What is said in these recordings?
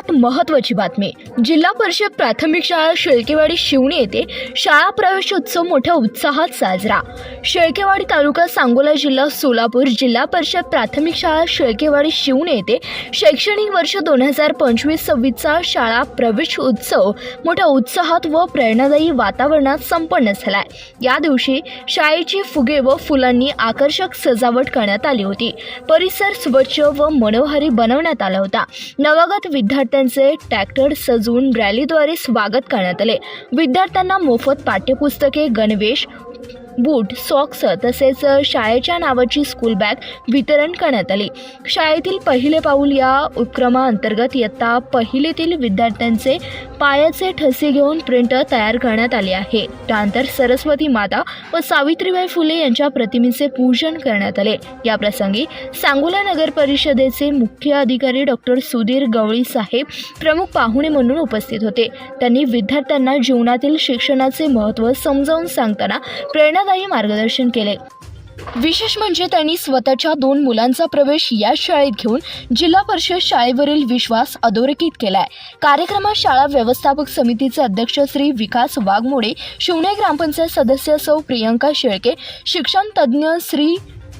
up महत्वाची महत्त्वाची बातमी. जिल्हा परिषद प्राथमिक शाळा शेळकेवाडी शिवणी येथे शाळा प्रवेशोत्सव मोठ्या उत्साहात साजरा. शेळकेवाडी तालुका सांगोला जिल्हा सोलापूर जिल्हा परिषद प्राथमिक शाळा शेळकेवाडी शिवणी येथे शैक्षणिक वर्ष दोन हजार पंचवीस सव्वीसचा शाळा प्रवेश उत्सव मोठ्या उत्साहात व प्रेरणादायी वातावरणात संपन्न झालाय. या दिवशी शाळेची फुगे व फुलांनी आकर्षक सजावट करण्यात आली होती. परिसर स्वच्छ व मनोहारी बनवण्यात आला होता. नवागत विद्यार्थ्यांचे ट्रॅक्टर सजवून रॅलीद्वारे स्वागत करण्यात आले. विद्यार्थ्यांना मोफत पाठ्यपुस्तके गणवेश बूट सॉक्स तसेच शाळेच्या नावाची स्कूल बॅग वितरण करण्यात आली. शाळेतील पहिले पाऊल या उपक्रमाअंतर्गत इयत्ता पहिलीतील विद्यार्थ्यांचे पायाचे ठसे घेऊन प्रिंट तयार करण्यात आले आहे. त्यानंतर सरस्वती माता व सावित्रीबाई फुले यांच्या प्रतिमेचे पूजन करण्यात आले. या प्रसंगी सांगोला नगर परिषदेचे मुख्य अधिकारी डॉक्टर सुधीर गवळी साहेब प्रमुख पाहुणे म्हणून उपस्थित होते. त्यांनी विद्यार्थ्यांना जीवनातील शिक्षणाचे महत्त्व समजावून सांगताना प्रेरणा प्रेरणादायी मार्गदर्शन केले. विशेष म्हणजे त्यांनी स्वतःच्या दोन मुलांचा प्रवेश या शाळेत घेऊन जिल्हा परिषद शाळेवरील विश्वास अधोरेखित केलाय. कार्यक्रमात शाळा व्यवस्थापक समितीचे अध्यक्ष श्री विकास वाघमोडे शिवणे ग्रामपंचायत सदस्य सौ प्रियंका शेळके शिक्षण तज्ज्ञ श्री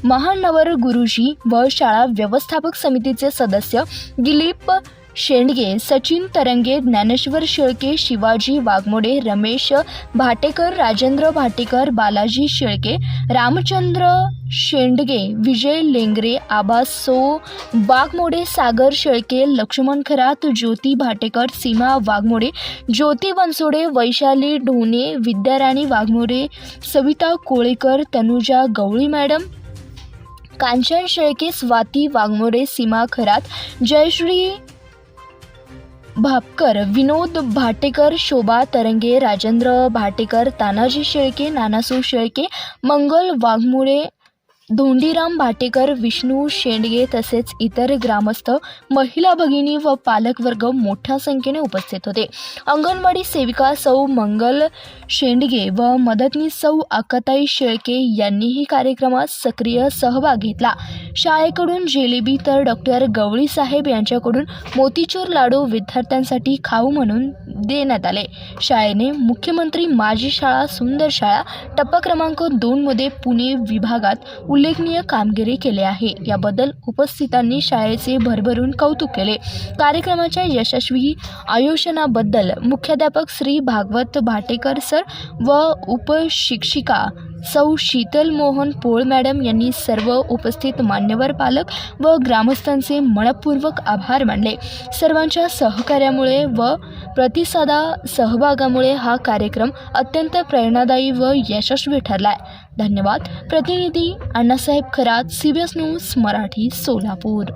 महानवर गुरुजी व शाळा व्यवस्थापक समितीचे सदस्य दिलीप शेंडगे सचिन तरंगे ज्ञानेश्वर शेळके शिवाजी वाघमोडे रमेश भाटेकर राजेंद्र भाटेकर बालाजी शेळके रामचंद्र शेंडगे विजय लेंगरे आबासो वाघमोडे सागर शेळके लक्ष्मण खरात ज्योती भाटेकर सीमा वाघमोडे ज्योती बनसोडे वैशाली ढोणे विद्याराणी वाघमोडे सविता कोळेकर तनुजा गवळी मॅडम कांचन शेळके स्वाती वाघमोडे सीमा खरात जयश्री भापकर विनोद भाटेकर शोभा तरंगे राजेंद्र भाटेकर तानाजी शेळके नानासू शेळके मंगल वाघमुळे धोंडीराम भाटेकर विष्णू शेंडगे तसेच इतर ग्रामस्थ महिला भगिनी व पालकवर्ग मोठ्या संख्येने उपस्थित होते. अंगणवाडी सेविका सौ मंगल शेंडगे व मदतनीस सौ आकाताई शेळके यांनीही कार्यक्रमात सक्रिय सहभाग घेतला. शाळेकडून जिलेबी तर डॉक्टर गवळी साहेब यांच्याकडून मोतीचूर लाडू विद्यार्थ्यांसाठी खाऊ म्हणून देण्यात आले. शाळेने मुख्यमंत्री माझी शाळा सुंदर शाळा टप्पा क्रमांक दोनमध्ये पुणे विभागात उल्लेखनीय कामगिरी केली आहे. याबद्दल उपस्थितांनी शाळेचे भरभरून कौतुक केले. कार्यक्रमाच्या यशस्वी आयोजनाबद्दल मुख्याध्यापक श्री भागवत भाटेकर सर व उपशिक्षिका सौ शीतल मोहन पोळ मॅडम यांनी सर्व उपस्थित मान्यवर पालक व ग्रामस्थांचे मनपूर्वक आभार मानले. सर्वांच्या सहकार्यामुळे व प्रतिसादा सहभागामुळे हा कार्यक्रम अत्यंत प्रेरणादायी व यशस्वी ठरलाय. धन्यवाद. प्रतिनिधी Annasaheb Kharat C B S news Marathi Solapur.